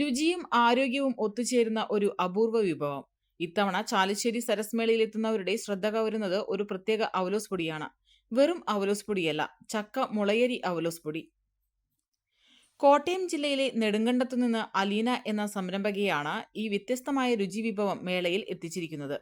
രുചിയും ആരോഗ്യവും ഒത്തുചേരുന്ന ഒരു അപൂർവ വിഭവം. ഇത്തവണ ചാലിശ്ശേരി സരസ്മേളയിൽ എത്തുന്നവരുടെ ശ്രദ്ധ കവരുന്നത് ഒരു പ്രത്യേക അവലോസ് പൊടിയാണ്. വെറും അവലോസ് പൊടിയല്ല ചക്ക മുളയരി അവലോസ് പൊടി. കോട്ടയം ജില്ലയിലെ നെടുങ്കണ്ടത്തു നിന്ന് അലീന എന്ന സംരംഭകയാണ് ഈ വ്യത്യസ്തമായ രുചി വിഭവം മേളയിൽ എത്തിച്ചിരിക്കുന്നത്.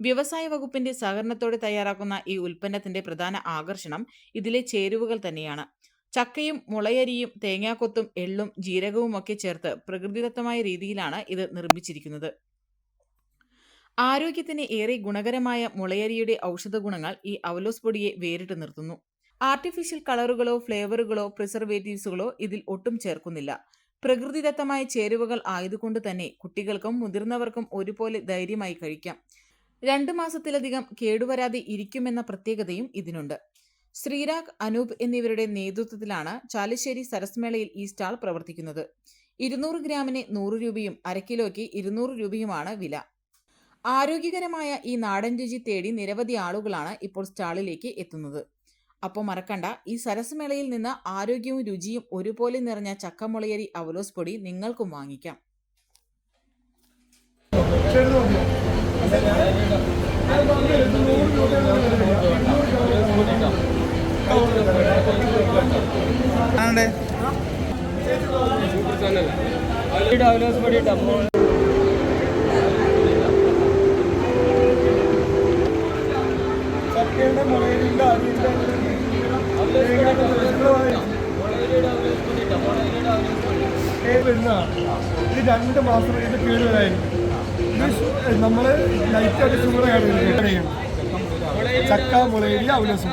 വ്യവസായ വകുപ്പിന്റെ സഹകരണത്തോടെ തയ്യാറാക്കുന്ന ഈ ഉൽപ്പന്നത്തിന്റെ പ്രധാന ആകർഷണം ഇതിലെ ചേരുവകൾ തന്നെയാണ്. ചക്കയും മുളയരിയും തേങ്ങാക്കൊത്തും എള്ളും ജീരകവും ഒക്കെ ചേർത്ത് പ്രകൃതിദത്തമായ രീതിയിലാണ് ഇത് നിർമ്മിച്ചിരിക്കുന്നത്. ആരോഗ്യത്തിന് ഏറെ ഗുണകരമായ മുളയരിയുടെ ഔഷധ ഗുണങ്ങൾ ഈ അവലോസ് പൊടിയെ വേറിട്ട് നിർത്തുന്നു. ആർട്ടിഫിഷ്യൽ കളറുകളോ ഫ്ലേവറുകളോ പ്രിസർവേറ്റീവ്സുകളോ ഇതിൽ ഒട്ടും ചേർക്കുന്നില്ല. പ്രകൃതിദത്തമായ ചേരുവകൾ ആയതുകൊണ്ട് തന്നെ കുട്ടികൾക്കും മുതിർന്നവർക്കും ഒരുപോലെ ധൈര്യമായി കഴിക്കാം. രണ്ട് മാസത്തിലധികം കേടുവരാതെ ഇരിക്കുമെന്ന പ്രത്യേകതയും ഇതിനുണ്ട്. ശ്രീരാഗ് അനൂപ് എന്നിവരുടെ നേതൃത്വത്തിലാണ് ചാലിശ്ശേരി സരസ്മേളയിൽ ഈ സ്റ്റാൾ പ്രവർത്തിക്കുന്നത്. ഇരുന്നൂറ് ഗ്രാമിന് നൂറ് രൂപയും അരക്കിലോയ്ക്ക് ഇരുന്നൂറ് രൂപയുമാണ് വില. ആരോഗ്യകരമായ ഈ നാടൻ രുചി തേടി നിരവധി ആളുകളാണ് ഇപ്പോൾ സ്റ്റാളിലേക്ക് എത്തുന്നത്. അപ്പോൾ മറക്കണ്ട ഈ സരസ്മേളയിൽ നിന്ന് ആരോഗ്യവും രുചിയും ഒരുപോലെ നിറഞ്ഞ ചക്കമുളയരി അവലോസ് പൊടി നിങ്ങൾക്കും വാങ്ങിക്കാം. ഇത് രണ്ട് മാസം ഇത് കേട് വരായിരിക്കും ഇത് നമ്മൾ ലൈറ്റായിട്ട് ഷുഗറാണ് ചക്ക മുളയിരി അവലസം